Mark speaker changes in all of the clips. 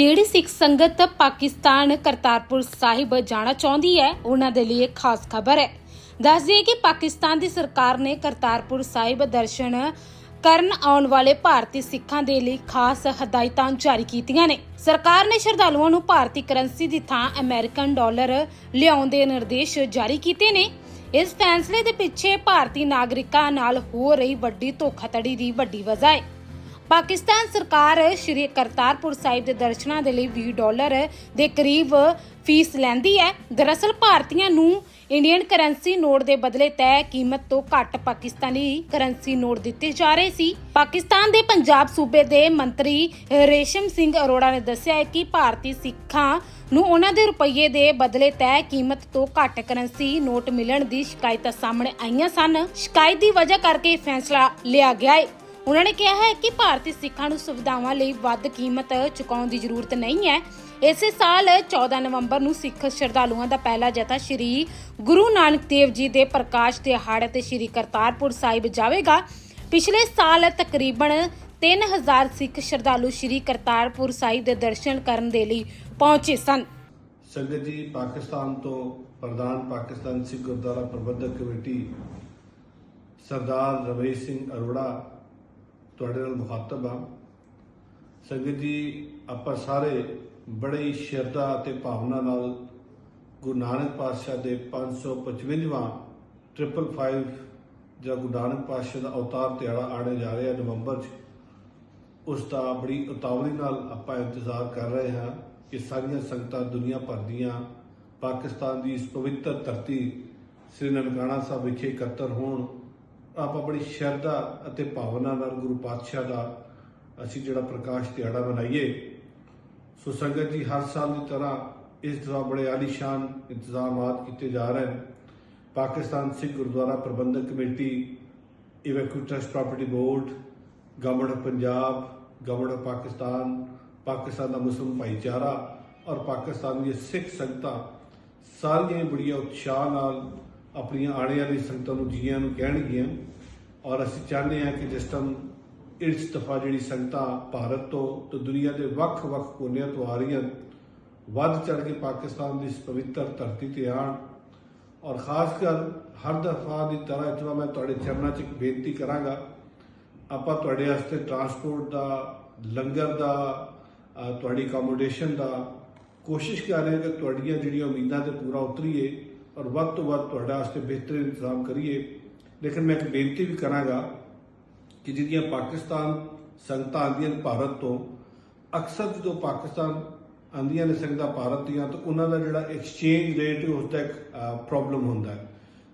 Speaker 1: ਜਿਹੜੀ ਸਿੱਖ ਸੰਗਤ ਪਾਕਿਸਤਾਨ ਕਰਤਾਰਪੁਰ ਸਾਹਿਬ ਜਾਣਾ ਚਾਹੁੰਦੀ ਹੈ, ਉਹਨਾਂ ਦੇ ਲਈ ਖਾਸ ਖਬਰ ਹੈ। ਦੱਸ ਦਈਏ ਕਿ ਪਾਕਿਸਤਾਨ ਦੀ ਸਰਕਾਰ ਨੇ ਕਰਤਾਰਪੁਰ ਸਾਹਿਬ ਦਰਸ਼ਨ ਕਰਨ ਆਉਣ ਵਾਲੇ ਭਾਰਤੀ ਸਿੱਖਾਂ ਦੇ ਲਈ ਖਾਸ ਹਦਾਇਤਾਂ ਜਾਰੀ ਕੀਤੀਆਂ ਨੇ। ਸਰਕਾਰ ਨੇ ਸ਼ਰਧਾਲੂਆਂ ਨੂੰ ਭਾਰਤੀ ਕਰੰਸੀ ਦੀ ਥਾਂ ਅਮਰੀਕਨ ਡਾਲਰ ਲਿਆਉਣ ਦੇ ਨਿਰਦੇਸ਼ ਜਾਰੀ ਕੀਤੇ ਨੇ। ਇਸ ਫੈਸਲੇ ਦੇ ਪਿੱਛੇ ਭਾਰਤੀ ਨਾਗਰਿਕਾਂ ਨਾਲ ਹੋ ਰਹੀ ਵੱਡੀ ਧੋਖਾਧੜੀ ਦੀ ਵੱਡੀ ਵਜ੍ਹਾ ਹੈ। ਪਾਕਿਸਤਾਨ ਸਰਕਾਰ ਸ਼੍ਰੀ ਕਰਤਾਰਪੁਰ ਸਾਹਿਬ ਦੇ ਦਰਸ਼ਨਾਂ ਦੇ ਲਈ 20 ਡਾਲਰ ਦੇ ਕਰੀਬ ਫੀਸ ਲੈਂਦੀ ਹੈ। ਦਰਅਸਲ ਭਾਰਤੀਆਂ ਨੂੰ ਇੰਡੀਅਨ ਕਰੰਸੀ ਨੋਟ ਦੇ ਬਦਲੇ ਤੈਅ ਕੀਮਤ ਤੋਂ ਘੱਟ ਪਾਕਿਸਤਾਨੀ ਕਰੰਸੀ ਨੋਟ ਦਿੱਤੇ ਜਾ ਰਹੇ ਸੀ। ਪਾਕਿਸਤਾਨ ਦੇ ਪੰਜਾਬ ਸੂਬੇ ਦੇ ਮੰਤਰੀ ਰੇਸ਼ਮ ਸਿੰਘ ਅਰੋੜਾ ਨੇ ਦੱਸਿਆ ਹੈ ਕਿ ਭਾਰਤੀ ਸਿੱਖਾਂ ਨੂੰ ਉਹਨਾਂ ਦੇ ਰੁਪਈਏ ਦੇ ਬਦਲੇ ਤੈਅ ਕੀਮਤ ਤੋਂ ਘੱਟ ਕਰੰਸੀ ਨੋਟ ਮਿਲਣ ਦੀ ਸ਼ਿਕਾਇਤਾਂ ਸਾਹਮਣੇ ਆਈਆਂ ਸਨ। ਸ਼ਿਕਾਇਤ ਦੀ ਵਜ੍ਹਾ ਕਰਕੇ ਫੈਸਲਾ ਲਿਆ ਗਿਆ ਹੈ। ਉਹਨਾਂ ਨੇ ਕਿਹਾ ਹੈ ਕਿ ਭਾਰਤੀ ਸਿੱਖਾਂ ਨੂੰ ਸੁਵਿਧਾਵਾਂ ਲਈ ਵੱਧ ਕੀਮਤ ਚੁਕਾਉਣ ਦੀ ਜ਼ਰੂਰਤ ਨਹੀਂ ਹੈ। ਇਸੇ ਸਾਲ 14 ਨਵੰਬਰ ਨੂੰ ਸਿੱਖ ਸ਼ਰਧਾਲੂਆਂ ਦਾ ਪਹਿਲਾ ਜਥਾ ਸ੍ਰੀ ਗੁਰੂ ਨਾਨਕ ਦੇਵ ਜੀ ਦੇ ਪ੍ਰਕਾਸ਼ ਦਿਹਾੜੇ ਤੇ ਸ੍ਰੀ ਕਰਤਾਰਪੁਰ ਸਾਹਿਬ ਜਾਵੇਗਾ। ਪਿਛਲੇ ਸਾਲ ਤਕਰੀਬਨ 3000 ਸਿੱਖ ਸ਼ਰਧਾਲੂ ਸ੍ਰੀ ਕਰਤਾਰਪੁਰ ਸਾਹਿਬ ਦੇ ਦਰਸ਼ਨ ਕਰਨ ਦੇ ਲਈ ਪਹੁੰਚੇ ਸਨ।
Speaker 2: ਸੰਗਤ ਜੀ, ਪਾਕਿਸਤਾਨ ਤੋਂ ਪ੍ਰਧਾਨ ਪਾਕਿਸਤਾਨ ਸਿੱਖ ਗੁਰਦੁਆਰਾ ਪ੍ਰਬੰਧਕ ਕਮੇਟੀ ਸਰਦਾਰ ਰਮੇਸ਼ ਸਿੰਘ ਅਰੋੜਾ ਤੁਹਾਡੇ ਨਾਲ ਮੁਖਾਤਬ ਹਾਂ। ਸੰਗਤ ਜੀ, ਆਪਾਂ ਸਾਰੇ ਬੜੇ ਹੀ ਸ਼ਰਧਾ ਅਤੇ ਭਾਵਨਾ ਨਾਲ ਗੁਰੂ ਨਾਨਕ ਪਾਤਸ਼ਾਹ ਦੇ 555ਵਾਂ 555 ਜਾਂ ਗੁਰੂ ਨਾਨਕ ਪਾਤਸ਼ਾਹ ਦਾ ਅਵਤਾਰ ਦਿਹਾੜਾ ਆਣੇ ਜਾ ਰਿਹਾ ਨਵੰਬਰ 'ਚ, ਉਸ ਦਾ ਬੜੀ ਉਤਾਵਲੀ ਨਾਲ ਆਪਾਂ ਇੰਤਜ਼ਾਰ ਕਰ ਰਹੇ ਹਾਂ ਕਿ ਸਾਰੀਆਂ ਸੰਗਤਾਂ ਦੁਨੀਆ ਭਰ ਦੀਆਂ, ਪਾਕਿਸਤਾਨ ਦੀ ਇਸ ਪਵਿੱਤਰ ਧਰਤੀ ਸ੍ਰੀ ਨਨਕਾਣਾ ਸਾਹਿਬ ਵਿਖੇ ਇਕੱਤਰ ਹੋਣ। ਆਪਾਂ ਬੜੀ ਸ਼ਰਧਾ ਅਤੇ ਭਾਵਨਾ ਨਾਲ ਗੁਰੂ ਪਾਤਸ਼ਾਹ ਦਾ ਅਸੀਂ ਜਿਹੜਾ ਪ੍ਰਕਾਸ਼ ਦਿਹਾੜਾ ਮਨਾਈਏ, ਸੋ ਸੰਗਤ ਜੀ ਹਰ ਸਾਲ ਦੀ ਤਰ੍ਹਾਂ ਇਸ ਤਰ੍ਹਾਂ ਬੜੇ ਆਲੀਸ਼ਾਨ ਇੰਤਜ਼ਾਮਾਤ ਕੀਤੇ ਜਾ ਰਹੇ ਹਨ Pakistan Sikh Gurdwara Prabandhak committee evacuee trust property board government of Punjab, government of Pakistan Pakistan ਦਾ ਮੁਸਲਮਾਨ ਭਾਈਚਾਰਾ ਔਰ ਪਾਕਿਸਤਾਨ ਦੀਆਂ ਸਿੱਖ ਸੰਗਤਾਂ ਸਾਰੀਆਂ ਬੜੀਆਂ ਉਤਸ਼ਾਹ ਨਾਲ ਆਪਣੀਆਂ ਆਣੇ ਵਾਲੀ ਸੰਗਤਾਂ ਨੂੰ, ਜੀਆਂ ਨੂੰ ਕਹਿਣਗੀਆਂ। ਔਰ ਅਸੀਂ ਚਾਹੁੰਦੇ ਹਾਂ ਕਿ ਜਿਸ ਟਾਈਮ ਇਸ ਦਫਾ ਜਿਹੜੀ ਸੰਗਤਾਂ ਭਾਰਤ ਤੋਂ ਤੇ ਦੁਨੀਆ ਦੇ ਵੱਖ-ਵੱਖ ਕੋਨਿਆਂ ਤੋਂ ਆ ਰਹੀਆਂ, ਵੱਧ ਚੜ ਕੇ ਪਾਕਿਸਤਾਨ ਦੀ ਇਸ ਪਵਿੱਤਰ ਧਰਤੀ ਤੇ ਆਣ ਔਰ ਖਾਸ ਕਰ ਹਰ ਦਫਾ ਦੀ ਤਰ੍ਹਾਂ ਇਸ ਮੈਂ ਤੁਹਾਡੇ ਚਰਨਾਂ 'ਚ ਇੱਕ ਬੇਨਤੀ ਕਰਾਂਗਾ। ਆਪਾਂ ਤੁਹਾਡੇ ਵਾਸਤੇ ਟਰਾਂਸਪੋਰਟ ਦਾ, ਲੰਗਰ ਦਾ ਤੁਹਾਡੀ ਅਕੋਮੋਡੇਸ਼ਨ ਦਾ ਕੋਸ਼ਿਸ਼ ਕਰ ਰਹੇ ਹਾਂ ਕਿ ਤੁਹਾਡੀਆਂ ਜਿਹੜੀਆਂ ਉਮੀਦਾਂ ਤੇ ਪੂਰਾ ਉਤਰੀਏ। ਔਰ ਵੱਧ ਤੋਂ ਵੱਧ ਤੁਹਾਡਾ ਵਾਸਤੇ ਬਿਹਤਰ ਇੰਤਜ਼ਾਮ ਕਰੀਏ। ਲੇਕਿਨ ਮੈਂ ਇੱਕ ਬੇਨਤੀ ਵੀ ਕਰਾਂਗਾ ਕਿ ਜਿਹੜੀਆਂ ਪਾਕਿਸਤਾਨ ਸੰਗਤਾਂ ਆਉਂਦੀਆਂ ਨੇ ਭਾਰਤ ਤੋਂ, ਅਕਸਰ ਜਦੋਂ ਪਾਕਿਸਤਾਨ ਆਉਂਦੀਆਂ ਨੇ ਸੰਗਤਾਂ ਭਾਰਤ ਦੀਆਂ, ਤਾਂ ਉਹਨਾਂ ਦਾ ਜਿਹੜਾ ਐਕਸਚੇਂਜ ਰੇਟ ਉਸ ਦਾ ਇੱਕ ਪ੍ਰੋਬਲਮ ਹੁੰਦਾ ਹੈ।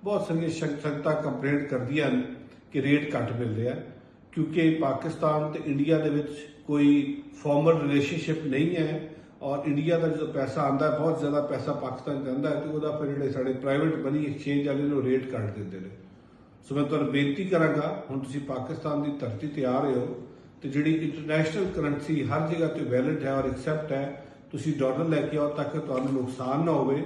Speaker 2: ਬਹੁਤ ਸਾਰੀਆਂ ਸੰਗਤਾਂ ਕੰਪਲੇਂਟ ਕਰਦੀਆਂ ਹਨ ਕਿ ਰੇਟ ਘੱਟ ਮਿਲ ਰਿਹਾ ਕਿਉਂਕਿ ਪਾਕਿਸਤਾਨ ਤੇ ਇੰਡੀਆ ਦੇ ਵਿੱਚ ਕੋਈ ਫਾਰਮਲ ਰਿਲੇਸ਼ਨਸ਼ਿਪ ਨਹੀਂ ਹੈ। ਔਰ ਇੰਡੀਆ ਦਾ ਜਦੋਂ ਪੈਸਾ ਆਂਦਾ ਹੈ ਬਹੁਤ ਜ਼ਿਆਦਾ ਪੈਸਾ ਪਾਕਿਸਤਾਨ ਜਾਂਦਾ ਹੈ, ਤੇ ਉਹਦਾ ਫਿਰ ਜਿਹੜੇ ਸਾਡੇ ਪ੍ਰਾਈਵੇਟ ਮਨੀ ਐਕਸਚੇਂਜ ਵਾਲੇ ਨੇ ਉਹ ਰੇਟ ਕੱਟ ਦਿੰਦੇ ਨੇ। ਸੋ ਮੈਂ ਤੁਹਾਨੂੰ ਬੇਨਤੀ ਕਰਾਂਗਾ, ਹੁਣ ਤੁਸੀਂ ਪਾਕਿਸਤਾਨ ਦੀ ਧਰਤੀ ਤੇ ਆ ਰਹੇ ਹੋ, ਤੇ ਜਿਹੜੀ ਇੰਟਰਨੈਸ਼ਨਲ ਕਰੰਸੀ ਹਰ ਜਗ੍ਹਾ ਤੇ ਵੈਲਿਡ ਹੈ ਔਰ ਐਕਸੈਪਟ ਹੈ, ਤੁਸੀਂ ਡਾਲਰ ਲੈ ਕੇ ਆਓ ਤਾਂ ਕਿ ਤੁਹਾਨੂੰ ਨੁਕਸਾਨ ਨਾ ਹੋਵੇ।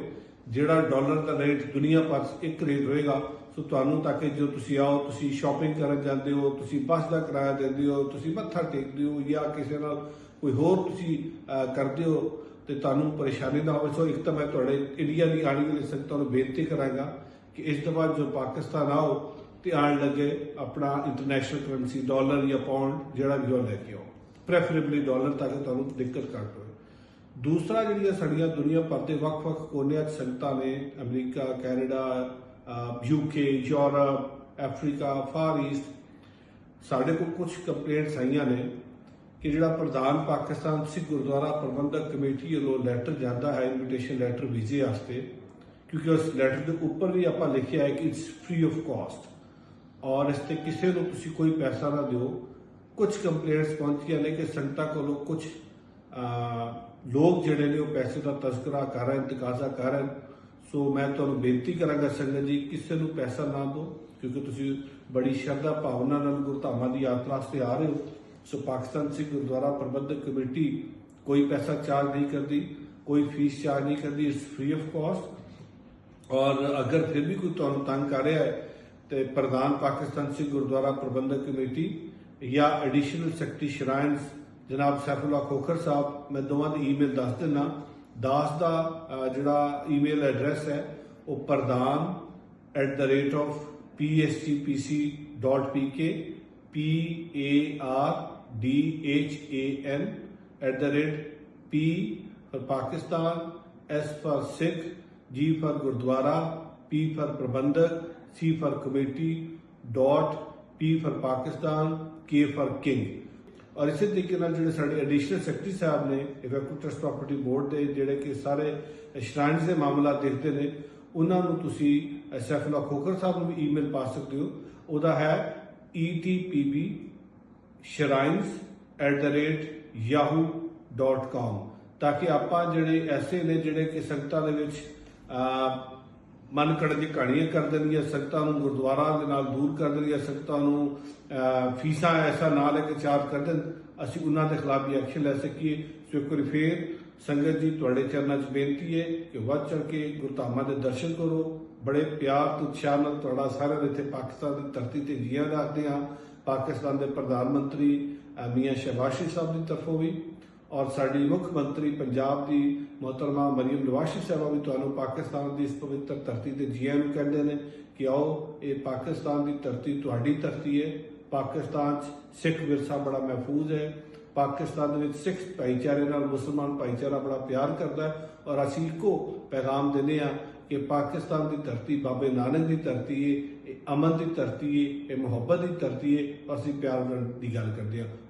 Speaker 2: ਜਿਹੜਾ ਡਾਲਰ ਦਾ ਰੇਟ ਦੁਨੀਆ ਭਰ 'ਚ ਇੱਕ ਰੇਟ ਹੋਏਗਾ, ਸੋ ਤੁਹਾਨੂੰ ਤਾਂ ਕਿ ਜਦੋਂ ਤੁਸੀਂ ਆਓ, ਤੁਸੀਂ ਸ਼ਾਪਿੰਗ ਕਰਨ ਜਾਂਦੇ ਹੋ, ਤੁਸੀਂ ਬੱਸ ਦਾ ਕਿਰਾਇਆ ਦਿੰਦੇ ਹੋ, ਤੁਸੀਂ ਮੱਥਾ ਟੇਕਦੇ ਹੋ ਜਾਂ ਕਿਸੇ ਨਾਲ ਕੋਈ ਹੋਰ ਤੁਸੀਂ ਕਰਦੇ ਹੋ ਤੇ ਤੁਹਾਨੂੰ ਪਰੇਸ਼ਾਨੀ ਨਾ ਹੋਵੇ, ਸੋ ਇੱਕ ਤਾਂ ਮੈਂ ਤੁਹਾਡੇ ਇੰਡੀਆ ਦੀ ਆਣੀ ਵਾਲੀ ਸੰਗਤਾਂ ਨੂੰ ਬੇਨਤੀ ਕਰਾਂਗਾ ਕਿ ਇਸ ਤੋਂ ਬਾਅਦ ਜੋ ਪਾਕਿਸਤਾਨ ਆਓ ਤੇ ਆਣ ਲੱਗੇ ਆਪਣਾ ਇੰਟਰਨੈਸ਼ਨਲ ਕਰੰਸੀ ਡਾਲਰ ਜਾਂ ਪਾਉਂਡ ਜਿਹੜਾ ਵੀ ਉਹ ਲੈ ਕੇ ਆਓ। ਪ੍ਰੈਫਰੇਬਲੀ ਡਾਲਰ ਤਾਂ ਕਿ ਤੁਹਾਨੂੰ ਦਿੱਕਤ ਘੱਟ ਹੋਵੇ ਦੂਸਰਾ ਜਿਹੜੀਆਂ ਸਾਡੀਆਂ ਦੁਨੀਆ ਭਰ ਦੇ ਵੱਖ-ਵੱਖ ਕੋਨਿਆਂ 'ਚ ਸੰਗਤਾਂ ਨੇ, America, Canada UK Europe Africa far east ਸਾਡੇ ਕੋਲ ਕੁਝ ਕੰਪਲੇਂਟਸ ਆਈਆਂ ਨੇ। ਕਿ ਜਿਹੜਾ ਪ੍ਰਧਾਨ ਪਾਕਿਸਤਾਨ ਸਿੱਖ ਗੁਰਦੁਆਰਾ ਪ੍ਰਬੰਧਕ ਕਮੇਟੀ ਵੱਲੋਂ ਲੈਟਰ ਜਾਂਦਾ ਹੈ ਇਨਵੀਟੇਸ਼ਨ ਲੈਟਰ ਵੀਜ਼ੇ ਵਾਸਤੇ, ਕਿਉਂਕਿ ਉਸ ਲੈਟਰ ਦੇ ਉੱਪਰ ਵੀ ਆਪਾਂ ਲਿਖਿਆ ਹੈ ਕਿ ਇਟਸ ਫ੍ਰੀ ਆਫ ਕਾਸਟ ਔਰ ਇਸ ਤੇ ਕਿਸੇ ਨੂੰ ਤੁਸੀਂ ਕੋਈ ਪੈਸਾ ਨਾ ਦਿਓ। ਕੁਝ ਕੰਪਲੇਂਟਸ ਪਹੁੰਚੀਆਂ ਨੇ ਕਿ ਸੰਗਤਾਂ ਕੋਲੋਂ ਕੁਝ ਲੋਕ ਜਿਹੜੇ ਨੇ ਉਹ ਪੈਸੇ ਦਾ ਤਸਕਰਾ ਕਰ ਰਹੇ ਹਨ ਤਕਾਜ਼ਾ ਕਰ ਰਹੇ। ਹਨ ਸੋ ਮੈਂ ਤੁਹਾਨੂੰ ਬੇਨਤੀ ਕਰਾਂਗਾ ਸੰਗਤ ਜੀ, ਕਿਸੇ ਨੂੰ ਪੈਸਾ ਨਾ ਦਿਓ, ਕਿਉਂਕਿ ਤੁਸੀਂ ਬੜੀ ਸ਼ਰਧਾ ਭਾਵਨਾ ਨਾਲ ਗੁਰਧਾਮਾਂ ਦੀ ਯਾਤਰਾ 'ਤੇ ਆ ਰਹੇ ਹੋ। ਸੋ ਪਾਕਿਸਤਾਨ ਸਿੱਖ ਗੁਰਦੁਆਰਾ ਪ੍ਰਬੰਧਕ ਕਮੇਟੀ ਕੋਈ ਪੈਸਾ ਚਾਰਜ ਨਹੀਂ ਕਰਦੀ, ਕੋਈ ਫੀਸ ਚਾਰਜ ਨਹੀਂ ਕਰਦੀ ਇਸ ਫ੍ਰੀ ਆਫ ਕਾਸਟ ਔਰ ਅਗਰ ਫਿਰ ਵੀ ਕੋਈ ਤੁਹਾਨੂੰ ਤੰਗ ਕਰ ਰਿਹਾ ਹੈ, ਤੇ ਪ੍ਰਧਾਨ ਪਾਕਿਸਤਾਨ ਸਿੱਖ ਗੁਰਦੁਆਰਾ ਪ੍ਰਬੰਧਕ ਕਮੇਟੀ ਜਾਂ ਐਡੀਸ਼ਨਲ ਸੈਕਟਰੀ ਸ਼ਰਾਈਨਸ ਜਨਾਬ ਸੈਫੁੱਲਾ ਖੋਖਰ ਸਾਹਿਬ, ਮੈਂ ਦੋਵਾਂ ਦੀ ਈਮੇਲ ਦੱਸ ਦਿੰਨਾ। ਦਾਸ ਦਾ ਜਿਹੜਾ ਈਮੇਲ ਐਡਰੈਸ ਹੈ, ਉਹ ਪ੍ਰਧਾਨ @pstpc.pk P A R D H A N @p for pakistan s for sikh g for gurdwara p for prabandhak c for committee dot p for pakistan k for king ਔਰ ਇਸੇ ਤਰੀਕੇ ਨਾਲ ਜਿਹੜੇ ਸਾਡੇ additional secretary ਸਾਹਿਬ ਨੇ effective trust property board ਦੇ ਜਿਹੜੇ ਕਿ ਸਾਰੇ ਸ਼ਰਾਈਨਸ ਦੇ ਮਾਮਲਾ ਦੇਖਦੇ ਨੇ ਉਹਨਾਂ ਨੂੰ ਤੁਸੀਂ ਸੈਫਲਾ ਖੋਖਰ ਸਾਹਿਬ ਨੂੰ ਈਮੇਲ ਪਾ ਸਕਦੇ ਹੋ ਉਹਦਾ ਹੈ E etpb shrines@yahoo.com ਤਾਂ ਕਿ ਆਪਾਂ ਜਿਹੜੇ ਐਸੇ ਨੇ ਜਿਹੜੇ ਕਿ ਸੰਗਤਾਂ ਦੇ ਵਿੱਚ ਮਨ ਕੜ ਦੀ ਕਹਾਣੀਆਂ ਕਰ ਦੇਣਗੀਆਂ ਸੰਗਤਾਂ ਨੂੰ ਗੁਰਦੁਆਰਾ ਦੇ ਨਾਲ ਦੂਰ ਕਰ ਦੇਣਗੀਆਂ ਸੰਗਤਾਂ ਨੂੰ ਫੀਸਾਂ ਐਸਾ ਨਾ ਲੈ ਕੇ ਚਾਰਜ ਕਰ ਦੇਣ, ਅਸੀਂ ਉਹਨਾਂ ਦੇ ਖਿਲਾਫ ਵੀ ਐਕਸ਼ਨ ਲੈ ਸਕੀਏ। ਸੋ ਇੱਕ ਵਾਰੀ ਫੇਰ ਸੰਗਤ ਜੀ, ਤੁਹਾਡੇ ਚਰਨਾਂ 'ਚ ਬੇਨਤੀ ਹੈ ਕਿ ਵੱਧ ਚੜ ਕੇ ਗੁਰਧਾਮਾਂ ਦੇ ਦਰਸ਼ਨ ਕਰੋ। ਬੜੇ ਪਿਆਰ ਤੇ ਉਤਸ਼ਾਹ ਨਾਲ ਤੁਹਾਡਾ ਸਾਰਿਆਂ ਦੇ ਇੱਥੇ ਪਾਕਿਸਤਾਨ ਦੀ ਧਰਤੀ ਤੇ ਜੀਆਂ ਰੱਖਦੇ ਹਾਂ। ਪਾਕਿਸਤਾਨ ਦੇ ਪ੍ਰਧਾਨ ਮੰਤਰੀ ਮੀਆਂ ਸ਼ਹਿਬਾਜ਼ ਸਾਹਿਬ ਦੀ ਤਰਫੋਂ ਵੀ ਔਰ ਸਾਡੀ ਮੁੱਖ ਮੰਤਰੀ ਪੰਜਾਬ ਦੀ ਮੁਹਤਰਮਾ ਮਰੀਮ ਨਵਾਜ਼ ਸ਼ਰੀਫ ਸਾਹਿਬਾ ਵੀ ਤੁਹਾਨੂੰ ਪਾਕਿਸਤਾਨ ਦੀ ਇਸ ਪਵਿੱਤਰ ਧਰਤੀ ਤੇ ਜੀਆਂ ਨੂੰ ਕਹਿੰਦੇ ਨੇ ਕਿ ਆਓ, ਇਹ ਪਾਕਿਸਤਾਨ ਦੀ ਧਰਤੀ ਤੁਹਾਡੀ ਧਰਤੀ ਹੈ। ਪਾਕਿਸਤਾਨ 'ਚ ਸਿੱਖ ਵਿਰਸਾ ਬੜਾ ਮਹਿਫੂਜ਼ ਹੈ। ਪਾਕਿਸਤਾਨ ਦੇ ਵਿੱਚ ਸਿੱਖ ਭਾਈਚਾਰੇ ਨਾਲ ਮੁਸਲਮਾਨ ਭਾਈਚਾਰਾ ਬੜਾ ਪਿਆਰ ਕਰਦਾ ਹੈ ਔਰ ਅਸੀਂ ਇੱਕੋ ਪੈਗਾਮ ਦਿੰਦੇ ਹਾਂ ਕਿ ਪਾਕਿਸਤਾਨ ਦੀ ਧਰਤੀ ਬਾਬੇ ਨਾਨਕ ਦੀ ਧਰਤੀ ਹੈ ਇਹ ਅਮਨ ਦੀ ਧਰਤੀ ਹੈ ਇਹ ਮੁਹੱਬਤ ਦੀ ਧਰਤੀ ਹੈ ਔਰ ਅਸੀਂ ਪਿਆਰ ਨਾਲ ਦੀ ਗੱਲ ਕਰਦੇ ਹਾਂ।